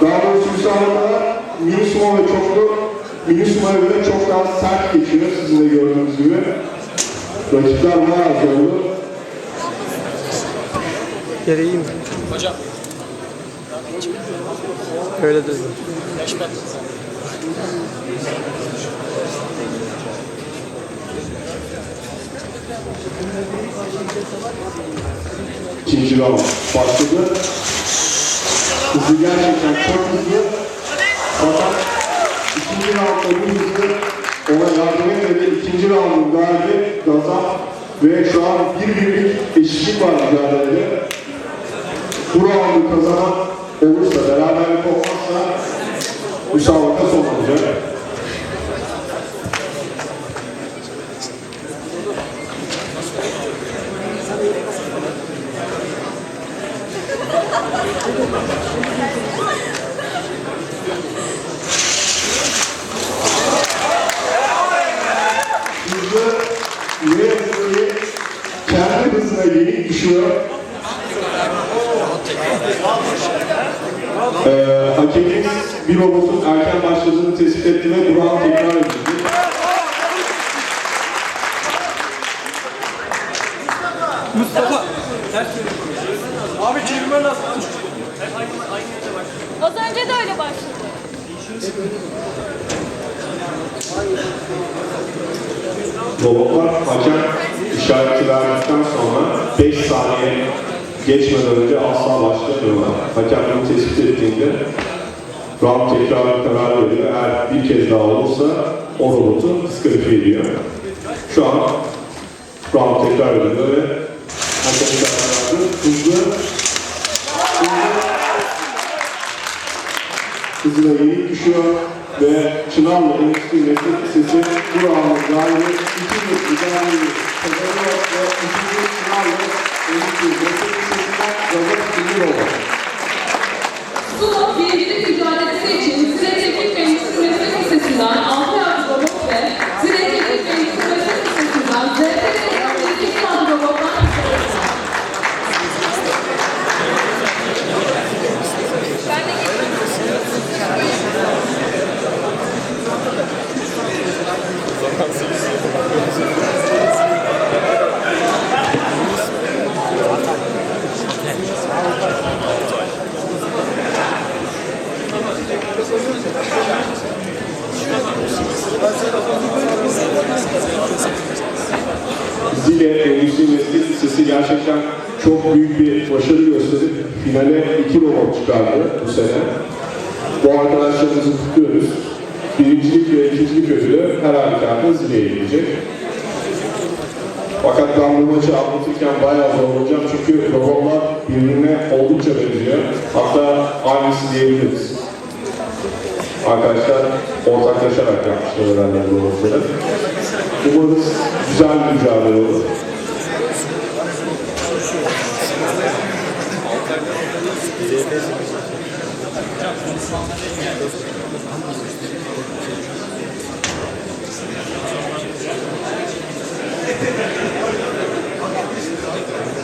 Daha doğrusu müsabakalar minimuma ve çoklu minimuma göre çok daha sert geçiyor sizin de gördüğünüz gibi. Rakipler bayağı zorlu. Yere iyi mi? Hocam, Öyle patladı. İkinci round başladı. Hızı gerçekten çok hızlı. Fakat ikinci roundda bu hızlı ona yardım etmedi. İkinci roundun galibi Gazap ve şu an bir birlik eşitlik var mücadelede. Bu roundu kazanan olursa, beraberlik olmazsa müsabaka sonlanacak. hızlı hızlı kendi hızına yenik düşüyor. Ee, hakemimiz bir robotun erken başladığını tespit etti ve Burak'ın tekrar edildi. Mustafa. Abi çevirmen lazım. Az önce de öyle başladı. Robotlar hakem işareti verdikten sonra 5 saniye geçmeden önce asla başlamıyorlar. Hakem bunu tespit ettiğinde round tekrarı karar veriyor. Eğer bir kez daha olursa o robotu diskalifiye ediyor. Şu an round tekrar ediliyor ve hakem verdi. Hızlı, hızına yenik düşüyor ve Çınarlı Endüstri Meslek Lisesi bu roundun galibi ikinci mücadeleyi Zile Endüstri Meslek Lisesi gerçekten çok büyük bir başarı gösterip finale iki robot çıkardı bu sene. Bu arkadaşlarımızı kutluyoruz. Birincilik ve ikincilik ödülü her halükarda Zile'ye gidecek. Fakat ben bu maçı anlatırken bayağı zorlanacağım çünkü robotlar birbirine oldukça benziyor. Hatta aynısı diyebiliriz. Arkadaşlar ortaklaşarak yapmışlar herhalde bu robotları. Umarız güzel bir mücadele olur.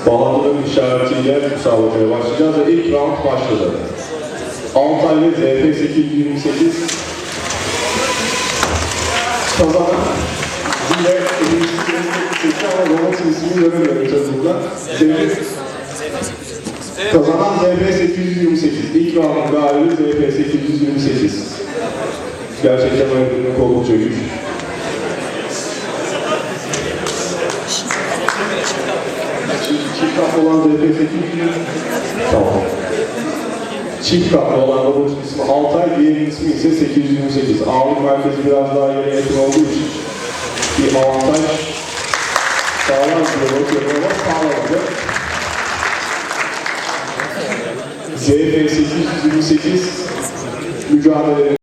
Bahadır'ın işaretiyle müsabakaya başlayacağız ve ilk round başladı. Ve ZP 828 kazanan ilişkilerini seçti ismini göremiyorum. ZP Kazanan ZP 828. İlk roundun galibi ZP 828. Gerçekten oynadığının oldukça güç. Olan ZP 828. Tamam. Çift kaplı olan robotun ismi Altay, diğerinin ismi ise 828. Ağırlık merkezi biraz daha yere yakın olduğu için bir avantaj sağlam bir robot yapımına sağlanacak. ZP 828 mücadele